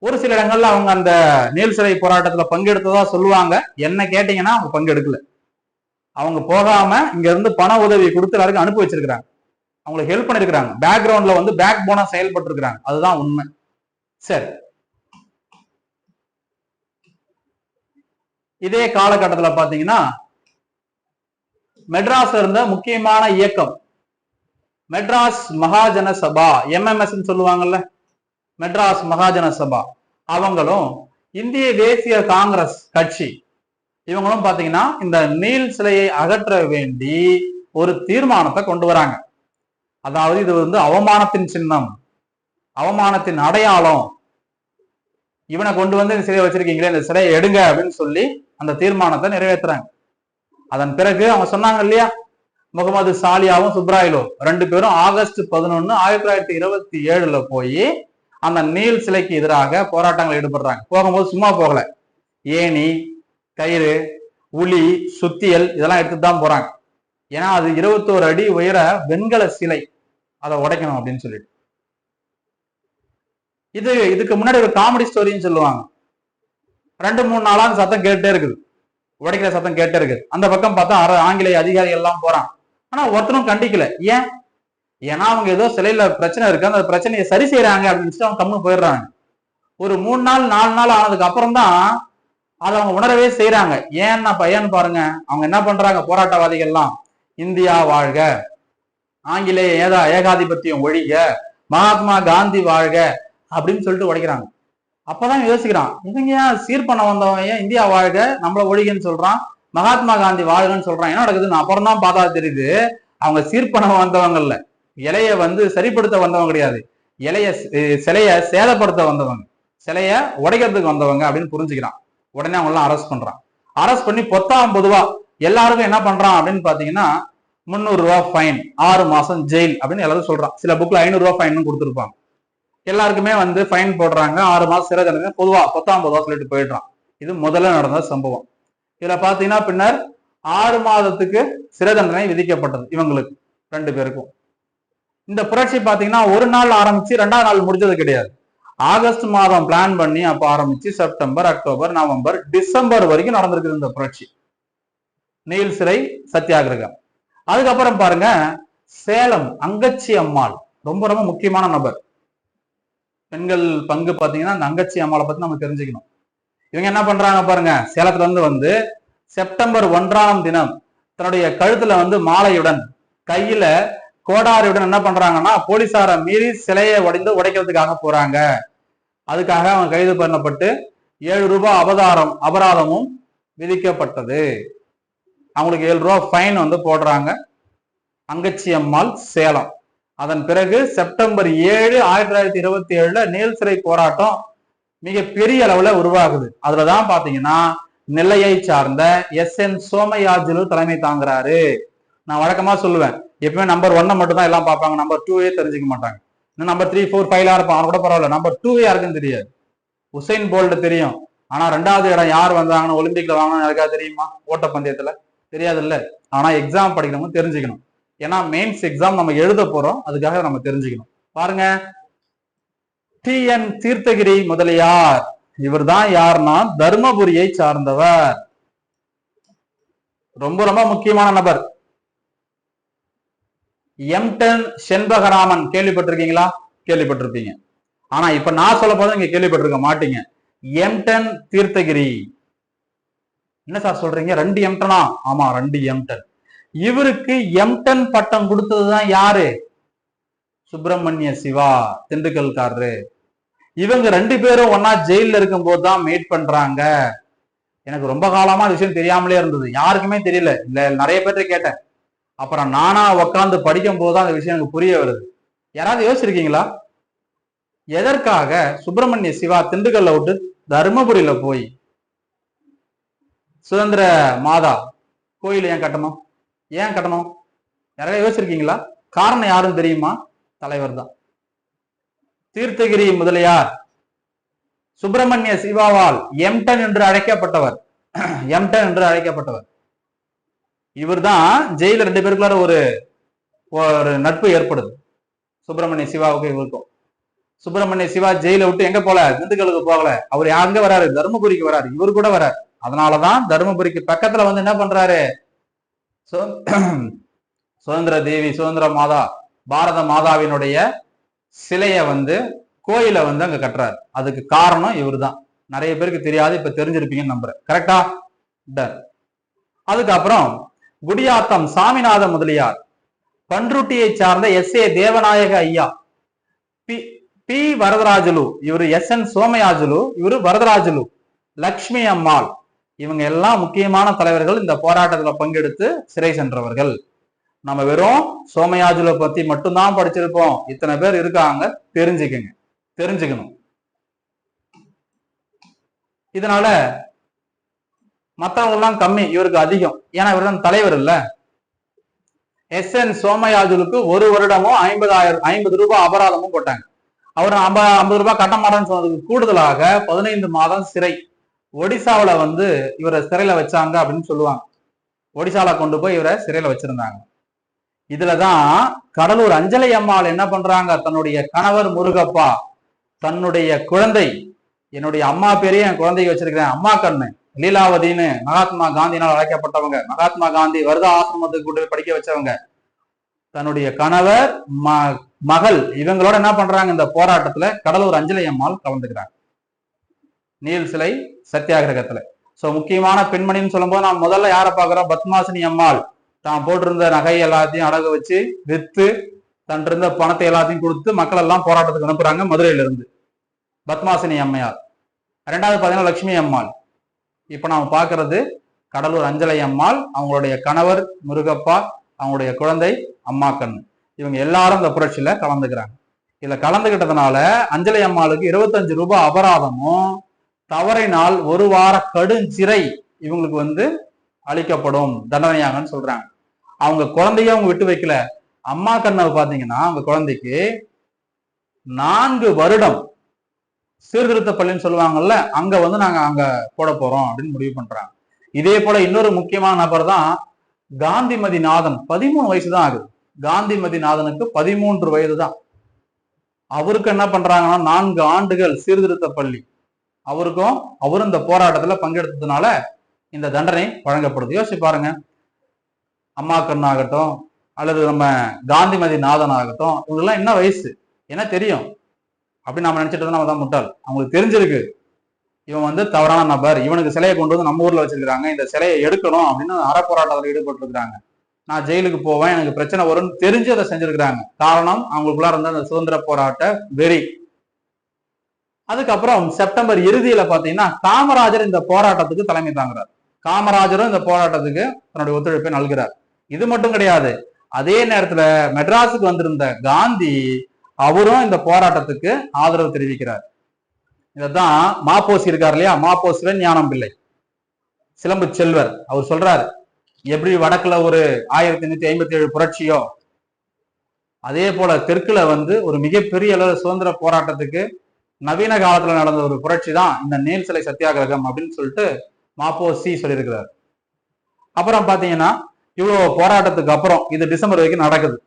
ஒரு சில இடங்கள்ல அவங்க அந்த நீல் சிலை போராட்டத்துல பங்கெடுத்ததா சொல்லுவாங்க. என்ன கேட்டீங்கன்னா அவங்க பங்கெடுக்கல. அவங்க போகாம இங்க இருந்து பண உதவி கொடுத்து எல்லாருக்கும் அனுப்பி வச்சிருக்கிறாங்க. அவங்களுக்கு ஹெல்ப் பண்ணிருக்கிறாங்க. பேக்ரவுண்ட்ல வந்து பேக் போனா செயல்பட்டு இருக்கிறாங்க அதுதான் உண்மை. சரி. இதே காலகட்டத்தில் பார்த்தீங்கன்னா மெட்ராஸ்ல இருந்த முக்கியமான இயக்கம் மெட்ராஸ் மகாஜன சபா எம்எம்எஸ் சொல்லுவாங்கல்ல. மெட்ராஸ் மகாஜன சபா. அவங்களும் இந்திய தேசிய காங்கிரஸ் கட்சி. இவங்களும் பாத்தீங்கன்னா இந்த நீல் சிலையை அகற்ற வேண்டி ஒரு தீர்மானத்தை கொண்டு வராங்க. அதாவது இது வந்து அவமானத்தின் சின்னம் அவமானத்தின் அடையாளம். இவனை கொண்டு வந்து இந்த சிலையை வச்சிருக்கீங்களே இந்த சிலையை எடுங்க அப்படின்னு சொல்லி அந்த தீர்மானத்தை நிறைவேற்றுறாங்க அதன் பிறகு அவங்க சொன்னாங்க இல்லையா? முகமது சாலியாவும் சுப்ராயிலும் ரெண்டு பேரும் ஆகஸ்ட் பதினொன்னு ஆயிரத்தி தொள்ளாயிரத்தி இருபத்தி ஏழுல போய் அந்த நீல் சிலைக்கு எதிராக போராட்டங்கள் ஈடுபடுறாங்க. போகும்போது சும்மா போகல. ஏணி கயிறு உளி சுத்தியல் இதெல்லாம் எடுத்துட்டு தான் போறாங்க. ஏன்னா அது இருபத்தோரு அடி உயர வெண்கல சிலை. அதை உடைக்கணும் அப்படின்னு சொல்லிட்டு. இது இதுக்கு முன்னாடி ஒரு காமெடி ஸ்டோரின்னு சொல்லுவாங்க. ரெண்டு மூணு நாளா அந்த சத்தம் கேட்டே இருக்குது. உடைக்கிற சத்தம் கேட்டே இருக்குது. அந்த பக்கம் பார்த்தா அர- ஆங்கிலேய அதிகாரிகள் எல்லாம் போறான் ஆனா ஒருத்தரும் கண்டிக்கல. ஏன்? ஏன்னா அவங்க ஏதோ சிலையில பிரச்சனை இருக்கு. அந்த பிரச்சனையை சரி செய்யறாங்க அப்படின்னு சொல்லிட்டு அவங்க கம்முன்னு போயிடுறாங்க. ஒரு மூணு நாள் நாலு நாள் ஆனதுக்கு அப்புறம் தான் அதை அவங்க உணரவே செய்யறாங்க ஏன்னா பையன் பாருங்க. அவங்க என்ன பண்றாங்க? போராட்டவாதிகள்லாம். இந்தியா வாழ்க. ஆங்கிலேய ஏதா ஏகாதிபத்தியம் ஒழிக. மகாத்மா காந்தி வாழ்க அப்படின்னு சொல்லிட்டு உடைக்கிறாங்க. அப்பதான் யோசிக்கிறான். இவங்க ஏன் சீர் பண்ண வந்தவன்? ஏன் இந்தியா வாழ்க? நம்மள ஒழிகன்னு சொல்றான். மகாத்மா காந்தி வாழ்கன்னு சொல்றான். என்ன நடக்குதுன்னு அப்புறம் தான் பார்த்தா தெரியுது. அவங்க சீர் பண்ண வந்தவங்கல்ல இலைய வந்து சரிப்படுத்த வந்தவங்க கிடையாது. இலைய சிலைய சேதப்படுத்த வந்தவங்க. சிலைய உடைக்கிறதுக்கு வந்தவங்க அப்படின்னு புரிஞ்சுக்கிறான். உடனே அவங்க எல்லாம் அரெஸ்ட் பண்றான். அரெஸ்ட் பண்ணி பொத்தாம் பொதுவா எல்லாருக்கும் என்ன பண்றான் அப்படின்னு பாத்தீங்கன்னா முந்நூறு ரூபா ஃபைன் ஆறு மாசம் ஜெயில் அப்படின்னு எல்லாரும் சொல்றான். சில புக்ல ஐநூறு ரூபாய் ஃபைன் கொடுத்துருப்பாங்க. எல்லாருக்குமே வந்து ஃபைன் போடுறாங்க. ஆறு மாசம் சிறை தண்டனை பொதுவா பத்தாம் பொதுவா சொல்லிட்டு போயிடுறான். இது முதல்ல நடந்த சம்பவம். இதுல பாத்தீங்கன்னா பின்னர் ஆறு மாதத்துக்கு சிறை தண்டனை விதிக்கப்பட்டது இவங்களுக்கு ரெண்டு பேருக்கும். இந்த புரட்சி பாத்தீங்கன்னா ஒரு நாள் ஆரம்பிச்சு ரெண்டாவது நாள் முடிஞ்சது கிடையாது. ஆகஸ்ட் மாதம் பிளான் பண்ணி அப்ப ஆரம்பிச்சு செப்டம்பர் அக்டோபர் நவம்பர் டிசம்பர் வரைக்கும் நடந்திருக்குது இந்த புரட்சி. நெயில் சிறை சத்தியாகிரகம். அதுக்கப்புறம் பாருங்க சேலம் அங்கச்சி அம்மாள். ரொம்ப ரொம்ப முக்கியமான நபர். பெண்கள் பங்கு பாத்தீங்கன்னா அந்த அங்கச்சி அம்மாளை பத்தி நம்ம தெரிஞ்சுக்கணும். இவங்க என்ன பண்றாங்க பாருங்க சேலத்துல இருந்து வந்து செப்டம்பர் ஒன்றாம் தினம் தன்னுடைய கழுத்துல வந்து மாலையுடன் கையில கோடாரியுடன் என்ன பண்றாங்கன்னா போலீசாரை மீறி சிலையை உடைந்து உடைக்கிறதுக்காக போறாங்க. அதுக்காக அவன் கைது பண்ணப்பட்டு ஏழு ரூபாய் அபதாரம் அபராதமும் விதிக்கப்பட்டது. அவங்களுக்கு ஏழு ரூபாய் ஃபைன் வந்து போடுறாங்க. அங்கச்சி அம்மாள் சேலம். அதன் பிறகு செப்டம்பர் ஏழு ஆயிரத்தி தொள்ளாயிரத்தி இருபத்தி ஏழுல நீல் சிறை போராட்டம் மிக பெரிய அளவுல உருவாகுது. அதுலதான் பாத்தீங்கன்னா நெல்லையை சார்ந்த எஸ் என் சோமையாஜிலு தலைமை தாங்குறாரு. நான் வழக்கமா சொல்லுவேன். எப்பவுமே நம்பர் ஒன்னை மட்டும் தான் எல்லாம் பார்ப்பாங்க. நம்பர் டூவே தெரிஞ்சுக்க மாட்டாங்க. இன்னும் நம்பர் த்ரீ ஃபோர் ஃபைவ்லாம் இருப்பான். அவன் கூட பரவாயில்ல. நம்பர் டூ யாருக்குன்னு தெரியாது. உசைன் போல்ட் தெரியும். ஆனா ரெண்டாவது இடம் யார் வந்தாங்கன்னு ஒலிம்பிக்ல வாங்கினா யாருக்கா தெரியுமா? ஓட்டப்பந்தயத்துல தெரியாது இல்ல ஆனா எக்ஸாம் படிக்கிறவங்க தெரிஞ்சுக்கணும். ஏன்னா மெயின்ஸ் எக்ஸாம் நம்ம எழுத போறோம். அதுக்காக நம்ம தெரிஞ்சுக்கணும். பாருங்க. T N Theerthagiri Mudaliyar. இவர்தான் யாருன்னா? தருமபுரியை சார்ந்தவர். ரொம்ப ரொம்ப முக்கியமான நபர். எம்டன் செண்பகராமன் கேள்விப்பட்டிருக்கீங்களா? கேள்விப்பட்டிருப்பீங்க. ஆனா இப்ப நான் சொல்ல போது நீங்க கேள்விப்பட்டிருக்க மாட்டீங்க. எம்டன் தீர்த்தகிரி. என்ன சார் சொல்றீங்க? ரெண்டு எம்டனா ஆமா ரெண்டு எம்டன் இவருக்கு எம்டன் பட்டம் கொடுத்ததுதான் யாரு? சுப்பிரமணிய சிவா திண்டுக்கல்காரரு. இவங்க ரெண்டு பேரும் ஒன்னா ஜெயில இருக்கும் போது தான் மீட் பண்றாங்க. எனக்கு ரொம்ப காலமா விஷயம் தெரியாமலே இருந்தது. யாருக்குமே தெரியல. இல்ல நிறைய பேர்ட்ட கேட்டேன். அப்புறம் நானா உட்காந்து படிக்கும் போதுதான் அந்த விஷயம் எனக்கு புரிய வருது. யாராவது யோசிச்சிருக்கீங்களா? எதற்காக சுப்பிரமணிய சிவா திண்டுக்கல்ல விட்டு தருமபுரியில போய் சுதந்திர மாதா கோயில் ஏன் கட்டணும்? ஏன் கட்டணும்? யாராவது யோசிச்சிருக்கீங்களா? காரணம் யாரும் தெரியுமா? தலைவர் தான் தீர்த்தகிரி முதலியார். சுப்பிரமணிய சிவாவால் எம்டன் என்று அழைக்கப்பட்டவர். (clears throat) எம்டன் என்று அழைக்கப்பட்டவர். இவர் தான் ஜெயில ரெண்டு பேருக்குள்ளார ஒரு ஒரு நட்பு ஏற்படுது. சுப்பிரமணிய சிவாவுக்கு இவருக்கும். சுப்பிரமணிய சிவா ஜெயில விட்டு எங்க போல? திண்டுக்கலுக்கு போகல. அவர் அங்க வராரு தருமபுரிக்கு வராரு. இவர் கூட வராரு. அதனாலதான் தருமபுரிக்கு பக்கத்துல வந்து என்ன பண்றாரு? சு- சுதந்திர தேவி சுதந்திர மாதா பாரத மாதாவினுடைய சிலைய வந்து கோயிலை வந்து அங்க கட்டுறாரு. அதுக்கு காரணம் இவர் தான் நிறைய பேருக்கு தெரியாது இப்ப தெரிஞ்சிருப்பீங்கன்னு நம்புறேன். கரெக்டா டன் அதுக்கப்புறம் குடியாத்தம் சாமிநாத முதலியார். பன்ருட்டியை சார்ந்த எஸ் ஏ தேவநாயக ஐயா. பி பி வரதராஜலு இவர் எஸ் என் சோமயாஜுலு இவரு வரதராஜலு லக்ஷ்மி அம்மாள். இவங்க எல்லாம் முக்கியமான தலைவர்கள் இந்த போராட்டத்துல பங்கெடுத்து சிறை சென்றவர்கள். நம்ம வெறும் சோமயாஜுல பத்தி மட்டும்தான் படிச்சிருப்போம். இத்தனை பேர் இருக்காங்க தெரிஞ்சுக்கங்க தெரிஞ்சுக்கணும். இதனால மற்றவங்கெல்லாம் கம்மி இவருக்கு அதிகம். ஏன்னா இவர் தான் தலைவர் இல்ல. எஸ் என் சோமயாஜுலுக்கு ஒரு வருடமும் ஐம்பதாயிரம் ஐம்பது ரூபாய் அபராதமும் போட்டாங்க. அவர் ஐம்பது ஐம்பது ரூபாய் கட்ட மாட்டேன்னு சொன்னதுக்கு கூடுதலாக பதினைந்து மாதம் சிறை. ஒடிசாவுல வந்து இவரை சிறையில வச்சாங்க அப்படின்னு சொல்லுவாங்க. ஒடிசால கொண்டு போய் இவரை சிறையில வச்சிருந்தாங்க. இதுலதான் கடலூர் அஞ்சலி அம்மாள் என்ன பண்றாங்க? தன்னுடைய கணவர் முருகப்பா தன்னுடைய குழந்தை. என்னுடைய அம்மா பேரையும் என் குழந்தைக்கு வச்சிருக்கிறேன். அம்மா கண்ணு. லீலாவதின்னு மகாத்மா காந்தினால் அழைக்கப்பட்டவங்க. மகாத்மா காந்தி வருதா ஆசிரமத்துக்கு கூட்டு படிக்க வச்சவங்க. தன்னுடைய கணவர் ம மகள் இவங்களோட என்ன பண்றாங்க இந்த போராட்டத்துல? கடலூர் அஞ்சலி அம்மாள் கலந்துக்கிறாங்க. நீல் சிலை சத்தியாகிரகத்துல. சோ முக்கியமான பெண்மணின்னு சொல்லும்போது நான் முதல்ல யாரை பாக்குறோம் பத்மாசினி அம்மாள். தான் போட்டிருந்த நகை எல்லாத்தையும் அடகு வச்சு வித்து தன் இருந்த பணத்தை எல்லாத்தையும் கொடுத்து மக்கள் எல்லாம் போராட்டத்துக்கு அனுப்புறாங்க மதுரையில இருந்து பத்மாசினி அம்மையார். ரெண்டாவது பாத்தீங்கன்னா லட்சுமி அம்மாள். இப்போ நாம் பார்க்கறது கடலூர் அஞ்சலை அம்மாள் அவங்களுடைய கணவர் முருகப்பா அவங்களுடைய குழந்தை அம்மாக்கண் இவங்க எல்லாரும் இந்த புரட்சியில கலந்துக்கிறாங்க. இதுல கலந்துகிட்டதுனால அஞ்சலை அம்மாளுக்கு இருபத்தஞ்சு ரூபாய் அபராதமும் தவறினால் ஒரு வார கடுஞ்சிறை இவங்களுக்கு வந்து அளிக்கப்படும் தண்டனையாகன்னு சொல்றாங்க. அவங்க குழந்தைய அவங்க விட்டு வைக்கல. அம்மா கண்ணை பாத்தீங்கன்னா அவங்க குழந்தைக்கு நான்கு வருடம் சீர்திருத்த பள்ளின்னு சொல்லுவாங்கல்ல அங்க வந்து நாங்க அங்க போட போறோம் அப்படின்னு முடிவு பண்றாங்க. இதே போல இன்னொரு முக்கியமான நபர் தான் காந்திமதி நாதன். பதிமூணு வயசு தான் ஆகுது. காந்திமதி நாதனுக்கு பதிமூன்று வயது தான். அவருக்கு என்ன பண்றாங்கன்னா நான்கு ஆண்டுகள் சீர்திருத்த பள்ளி அவருக்கும் அவரும் இந்த போராட்டத்துல பங்கெடுத்ததுனால இந்த தண்டனை வழங்கப்படுது. யோசிச்சு பாருங்க. அம்மா ஆகட்டும் அல்லது நம்ம காந்திமதி நாதன் ஆகட்டும் இவங்கெல்லாம் என்ன வயசு? என்ன தெரியும்? அப்படின்னு நம்ம நினைச்சிட்டு நம்ம தான் முட்டாள். அவங்களுக்கு தெரிஞ்சிருக்கு. இவன் வந்து தவறான நபர். இவனுக்கு சிலையை கொண்டு வந்து நம்ம ஊர்ல வச்சிருக்காங்க இந்த சிலையை எடுக்கணும் அப்படின்னு அறப்போராட்டத்தில் ஈடுபட்டிருக்கிறாங்க. நான் ஜெயிலுக்கு போவேன் எனக்கு பிரச்சனை வரும்னு தெரிஞ்சு அதை செஞ்சிருக்கிறாங்க. காரணம் அவங்களுக்குள்ள இருந்த அந்த சுதந்திர போராட்ட வெறி. அதுக்கப்புறம் செப்டம்பர் இறுதியில பாத்தீங்கன்னா காமராஜர் இந்த போராட்டத்துக்கு தலைமை தாங்குறார். காமராஜரும் இந்த போராட்டத்துக்கு தன்னுடைய ஒத்துழைப்பை நல்கிறார். இது மட்டும் கிடையாது. அதே நேரத்துல மெட்ராஸுக்கு வந்திருந்த காந்தி அவரும் இந்த போராட்டத்துக்கு ஆதரவு தெரிவிக்கிறார். இதான் மாப்போசி இருக்கார் இல்லையா? மாப்போசில ஞானம் பிள்ளை. சிலம்பு செல்வர் அவர் சொல்றாரு எப்படி வடக்குல ஒரு ஆயிரத்தி எண்ணூத்தி ஐம்பத்தி ஏழு புரட்சியோ அதே போல தெற்குல வந்து ஒரு மிகப்பெரிய அளவு சுதந்திர போராட்டத்துக்கு நவீன காலத்துல நடந்த ஒரு புரட்சி தான் இந்த நேல் சிலை சத்தியாகிரகம் அப்படின்னு சொல்லிட்டு மாப்போ சி சொல்லியிருக்கிறார். அப்புறம் பாத்தீங்கன்னா இவ்வளவு போராட்டத்துக்கு அப்புறம் இது டிசம்பர் வரைக்கும் நடக்குது.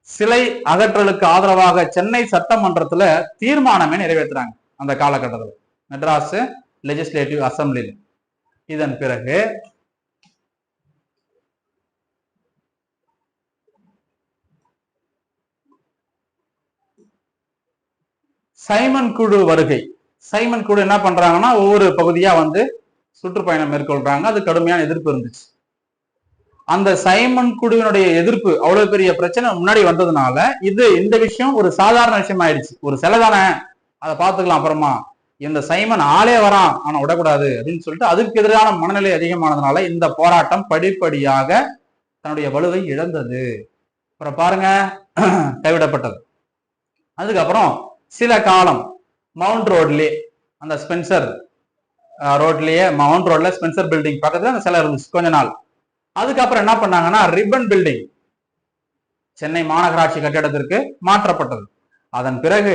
சிலை அகற்றலுக்கு ஆதரவாக சென்னை சட்டமன்றத்துல தீர்மானமே நிறைவேற்றுறாங்க அந்த காலகட்டத்தில். மெட்ராஸ் லெஜிஸ்லேட்டிவ் அசம்பிளியில் இதன் பிறகு சைமன் குழு வருகை. சைமன் குழு என்ன பண்றாங்கன்னா ஒவ்வொரு பகுதியா வந்து சுற்றுப்பயணம் மேற்கொள்றாங்க. அது கடுமையான எதிர்ப்பு இருந்துச்சு. அந்த சைமன் குழுவினுடைய எதிர்ப்பு அவ்வளவு பெரிய பிரச்சனை முன்னாடி வந்ததுனால இது இந்த விஷயம் ஒரு சாதாரண விஷயம் ஆயிடுச்சு. ஒரு சிலை தானே. அதை பார்த்துக்கலாம் அப்புறமா. இந்த சைமன் ஆளே வரான். ஆனா விடக்கூடாது அப்படின்னு சொல்லிட்டு அதுக்கு எதிரான மனநிலை அதிகமானதுனால இந்த போராட்டம் படிப்படியாக தன்னுடைய வலுவை இழந்தது. அப்புறம் பாருங்க. (clears throat) கைவிடப்பட்டது. அதுக்கப்புறம் சில காலம் மவுண்ட் ரோட்லயே அந்த ஸ்பென்சர் ரோட்லயே மவுண்ட் ரோட்ல ஸ்பென்சர் பில்டிங் பக்கத்துல அந்த சிலை இருந்துச்சு. கொஞ்ச நாள். அதுக்கப்புறம் என்ன பண்ணாங்கன்னா ரிப்பன் பில்டிங் சென்னை மாநகராட்சி கட்டிடத்திற்கு மாற்றப்பட்டது. அதன் பிறகு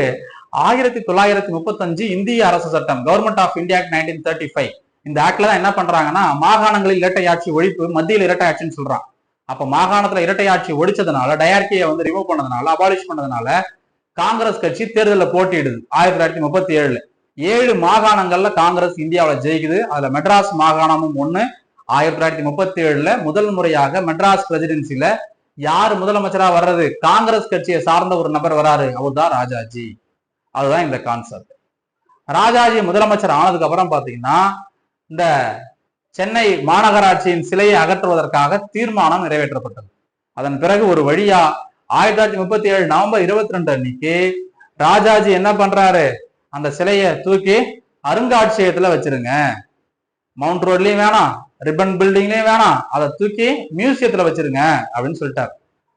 ஆயிரத்தி தொள்ளாயிரத்தி முப்பத்தஞ்சு இந்திய அரசு சட்டம் government of India nineteen thirty five இந்த ஆக்ட்ல தான் என்ன பண்றாங்கன்னா மாகாணங்களில் இரட்டை ஆட்சி ஒழிப்பு மத்தியில் இரட்டை ஆட்சின்னு சொல்றான் அப்ப மாகாணத்துல இரட்டை ஆட்சி ஒழிச்சதுனால டயார்கியை வந்து ரிமூவ் பண்ணதுனால அபாலிஷ் பண்ணதுனால காங்கிரஸ் கட்சி தேர்தலில் போட்டியிடுது ஆயிரத்தி தொள்ளாயிரத்தி முப்பத்தி ஏழுல. ஏழு மாகாணங்கள்ல காங்கிரஸ் இந்தியாவில் ஜெயிக்குது. அதுல மெட்ராஸ் மாகாணமும் ஒன்று ஆயிரத்தி தொள்ளாயிரத்தி முப்பத்தி ஏழுல முதல் முறையாக மெட்ராஸ் பிரசிடென்சில யார் முதலமைச்சரா வர்றது? காங்கிரஸ் கட்சியை சார்ந்த ஒரு நபர் வராரு. அவர் தான் ராஜாஜி. அதுதான் இந்த கான்செப்ட் ராஜாஜி முதலமைச்சர் ஆனதுக்கு அப்புறம் பாத்தீங்கன்னா இந்த சென்னை மாநகராட்சியின் சிலையை அகற்றுவதற்காக தீர்மானம் நிறைவேற்றப்பட்டது. அதன் பிறகு ஒரு வழியா ஆயிரத்தி தொள்ளாயிரத்தி முப்பத்தி ஏழு நவம்பர் இருபத்தி ரெண்டு அன்னைக்கு ராஜாஜி என்ன பண்றாரு? அந்த சிலையை தூக்கி அருங்காட்சியகத்துல வச்சிருங்க. மவுண்ட் ரோட்லயும் வேணாம். ரிப்பன் பில்டிங்லயும் வேணாம். அதை தூக்கி மியூசியத்துல வச்சிருங்க அப்படின்னு சொல்லிட்டார்.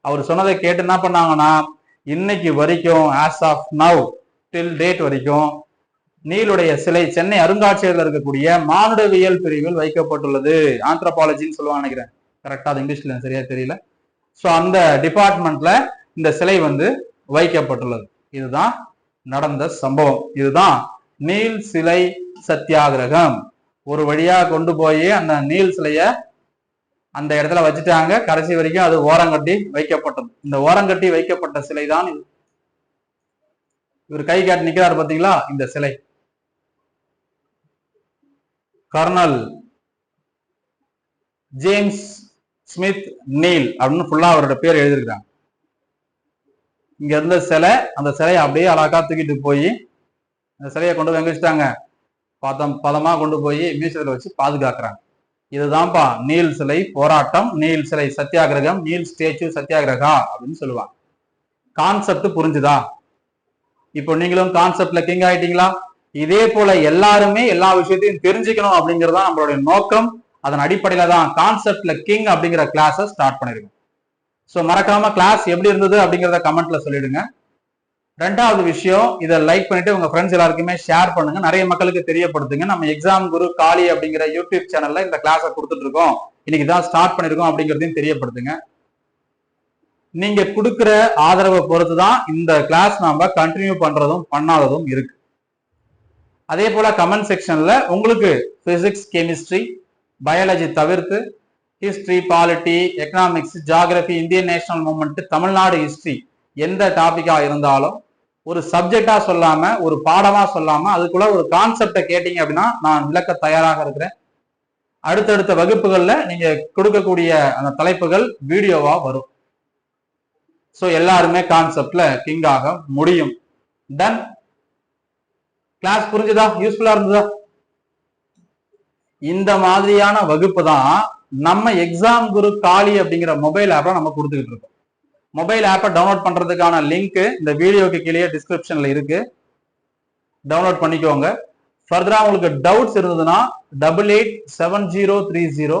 அவர் சொன்னதை கேட்டு என்ன பண்ணாங்கன்னா இன்னைக்கு வரைக்கும் as of now till date வரைக்கும் நீலுடைய சிலை சென்னை அருங்காட்சியகத்தில் இருக்கக்கூடிய மானுடவியல் பிரிவில் வைக்கப்பட்டுள்ளது. ஆந்த்ரோபாலஜின்னு சொல்லுவாங்க நினைக்கிறேன். கரெக்டா அது இங்கிலீஷ்ல சரியா தெரியல. ஸோ அந்த டிபார்ட்மெண்ட்ல இந்த சிலை வந்து வைக்கப்பட்டுள்ளது. இதுதான் நடந்த சம்பவம். இதுதான் நீல் சிலை சத்தியாகிரகம். ஒரு வழியா கொண்டு போய் அந்த நீல் சிலைய அந்த இடத்துல வச்சுட்டாங்க. கடைசி வரைக்கும் அது ஓரங்கட்டி வைக்கப்பட்டது. இந்த ஓரங்கட்டி வைக்கப்பட்ட சிலை தான் இவர் கை காட்டி நிக்கிறாரு பாத்தீங்களா? இந்த சிலை. கர்னல் ஜேம்ஸ் ஸ்மித் நீல் அப்படின்னு ஃபுல்லா அவரோட பேர் எழுதியிருக்காங்க இங்க இருந்த சிலை அந்த சிலையை அப்படியே அழகா தூக்கிட்டு போய் அந்த சிலையை கொண்டு வந்து வச்சுட்டாங்க? பதம் பதமா கொண்டு போய் மியூசியத்துல வச்சு பாதுகாக்கிறாங்க. இதுதான்ப்பா நீல் சிலை போராட்டம் நீல் சிலை சத்தியாகிரகம் நீல் ஸ்டேச்சு சத்தியாகிரகா அப்படின்னு சொல்லுவாங்க. கான்செப்ட் புரிஞ்சுதா? இப்போ நீங்களும் கான்செப்ட்ல கிங் ஆயிட்டீங்களா? இதே போல எல்லாருமே எல்லா விஷயத்தையும் தெரிஞ்சுக்கணும் அப்படிங்கிறது தான் நம்மளுடைய நோக்கம். அதன் அடிப்படையில தான் கான்செப்ட்ல கிங் அப்படிங்கிற கிளாஸை ஸ்டார்ட் பண்ணிருக்கோம். ஸோ மறக்காம கிளாஸ் எப்படி இருந்தது அப்படிங்கிறத கமெண்ட்ல சொல்லிடுங்க. ரெண்டாவது விஷயம் இதை லைக் பண்ணிட்டு உங்க ஃப்ரெண்ட்ஸ் எல்லாருக்குமே ஷேர் பண்ணுங்க. நிறைய மக்களுக்கு தெரியப்படுத்துங்க. நம்ம எக்ஸாம் குரு காளி அப்படிங்கிற யூடியூப் சேனல்ல இந்த கிளாஸை கொடுத்துட்டு இருக்கோம். இன்னைக்கு தான் ஸ்டார்ட் பண்ணிருக்கோம் அப்படிங்கிறதையும் தெரியப்படுத்துங்க. நீங்க கொடுக்குற ஆதரவை பொறுத்து தான் இந்த கிளாஸ் நாம கண்டினியூ பண்றதும் பண்ணாததும் இருக்கு. அதே போல கமெண்ட் செக்ஷன்ல உங்களுக்கு பிசிக்ஸ் கெமிஸ்ட்ரி பயாலஜி தவிர்த்து history polity economics geography Indian national movement Tamil Nadu history எந்த டாபிக்கா இருந்தாலும் ஒரு சப்ஜெக்டா சொல்லாம ஒரு பாடமா சொல்லாம அதுக்குள்ள ஒரு கான்செப்டை கேட்டீங்க அப்படின்னா நான் விளக்க தயாராக இருக்கிறேன். அடுத்தடுத்த வகுப்புகள்ல நீங்க கொடுக்கக்கூடிய அந்த தலைப்புகள் வீடியோவா வரும். ஸோ எல்லாருமே கான்செப்ட்ல கிங் ஆக முடியும். டன் கிளாஸ் புரிஞ்சுதா? யூஸ்ஃபுல்லா இருந்ததா? இந்த மாதிரியான வகுப்பு தான் நம்ம எக்ஸாம் குரு காலி அப்படிங்கிற மொபைல் ஆப்ல நம்ம கொடுத்துக்கிட்டு இருக்கோம். மொபைல் ஆப்பை டவுன்லோட் பண்ணுறதுக்கான லிங்க் இந்த வீடியோக்கு கீழே டிஸ்கிரிப்ஷனில் இருக்குது டவுன்லோட் பண்ணிக்கோங்க. ஃபர்தராக உங்களுக்கு டவுட்ஸ் இருந்ததுன்னா double eight seven zero three zero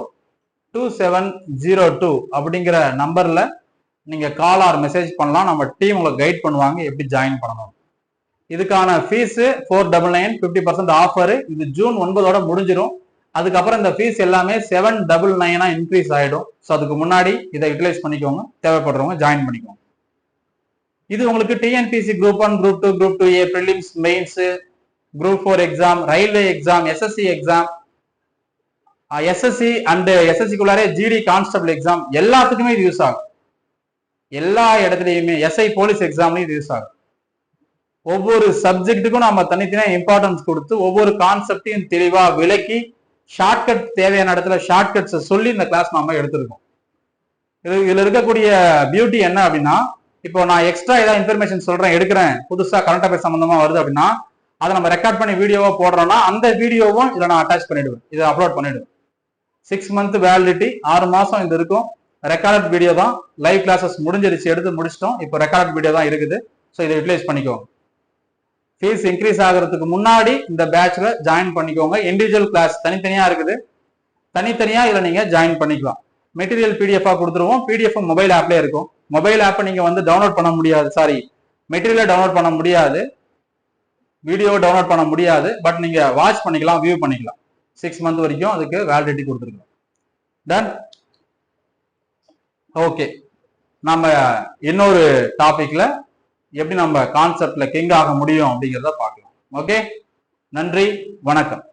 two seven zero two அப்படிங்கிற நம்பரில் நீங்கள் கால் ஆர் மெசேஜ் பண்ணலாம். நம்ம டீம் உங்களை கைட் பண்ணுவாங்க எப்படி ஜாயின் பண்ணணும். இதுக்கான fees four double nine fifty percent offer இது ஜூன் ஒன்பதோட முடிஞ்சிடும் அதுக்கப்புறம் இந்த ஃபீஸ் எல்லாமே செவன் டபுள் நைனா இன்க்ரீஸ் ஆகிடும் ஸோ அதுக்கு முன்னாடி இதை யூட்டிலைஸ் பண்ணிக்கோங்க. தேவைப்படுறவங்க ஜாயின் பண்ணிக்கோங்க. இது உங்களுக்கு TNPSC group one group two group two A prelims mains group four exam railway exam SSC exam SSC and எஸ்எஸ்சிக்குள்ளாரே GD constable exam எல்லாத்துக்குமே இது யூஸ் ஆகும். எல்லா இடத்துலையுமே எஸ்ஐ போலீஸ் எக்ஸாம்லையும் இது யூஸ் ஆகும். ஒவ்வொரு சப்ஜெக்ட்டுக்கும் நம்ம தனித்தனியாக இம்பார்ட்டன்ஸ் கொடுத்து ஒவ்வொரு கான்செப்டையும் தெளிவாக விளக்கி ஷார்ட்கட் தேவையான இடத்துல ஷார்ட்கட்ஸை சொல்லி இந்த கிளாஸ் நாம எடுத்திருக்கோம். இது இதுல இருக்கக்கூடிய பியூட்டி என்ன அப்படின்னா இப்போ நான் எக்ஸ்ட்ரா ஏதாவது இன்ஃபர்மேஷன் சொல்றேன் எடுக்கிறேன் புதுசா கரண்ட் அஃபேர் சம்பந்தமா வருது அப்படின்னா அதை நம்ம ரெக்கார்ட் பண்ணி வீடியோவா போடுறோம்னா அந்த வீடியோவும் இதில் நான் அட்டாச் பண்ணிடுவேன். இதை அப்லோட் பண்ணிடுவேன். சிக்ஸ் மந்த் வேலிடிட்டி ஆறு மாசம் இது இருக்கும். ரெக்கார்டட் வீடியோ தான். லைவ் கிளாஸஸ் முடிஞ்சிருச்சு எடுத்து முடிச்சிட்டோம். இப்போ ரெக்கார்டட் வீடியோ தான் இருக்குது. ஸோ இதை யூட்டிலைஸ் பண்ணிக்கோங்க. ஃபீஸ் இன்க்ரீஸ் ஆகிறதுக்கு முன்னாடி இந்த பேட்ச்ல ஜாயின் பண்ணிக்கோங்க. இண்டிவிஜுவல் கிளாஸ் தனித்தனியா இருக்குது. தனித்தனியா இதில் நீங்க ஜாயின் பண்ணிக்கலாம். மெட்டீரியல் பிடிஎஃபா கொடுத்துருவோம். பிடிஎஃப் மொபைல் ஆப்லேயே இருக்கும். மொபைல் ஆப்பை நீங்க வந்து டவுன்லோட் பண்ண முடியாது. சாரி மெட்டீரியலை டவுன்லோட் பண்ண முடியாது. வீடியோ டவுன்லோட் பண்ண முடியாது. பட் நீங்க வாட்ச் பண்ணிக்கலாம் வியூ பண்ணிக்கலாம். சிக்ஸ் மந்த் வரைக்கும் அதுக்கு வேலிடிட்டி கொடுத்துருக்கோம் டன் ஓகே நம்ம இன்னொரு டாபிக்ல எப்படி நம்ம கான்செப்ட்ல கிங் ஆக முடியும் அப்படிங்கிறத பார்க்கலாம். ஓகே நன்றி வணக்கம்.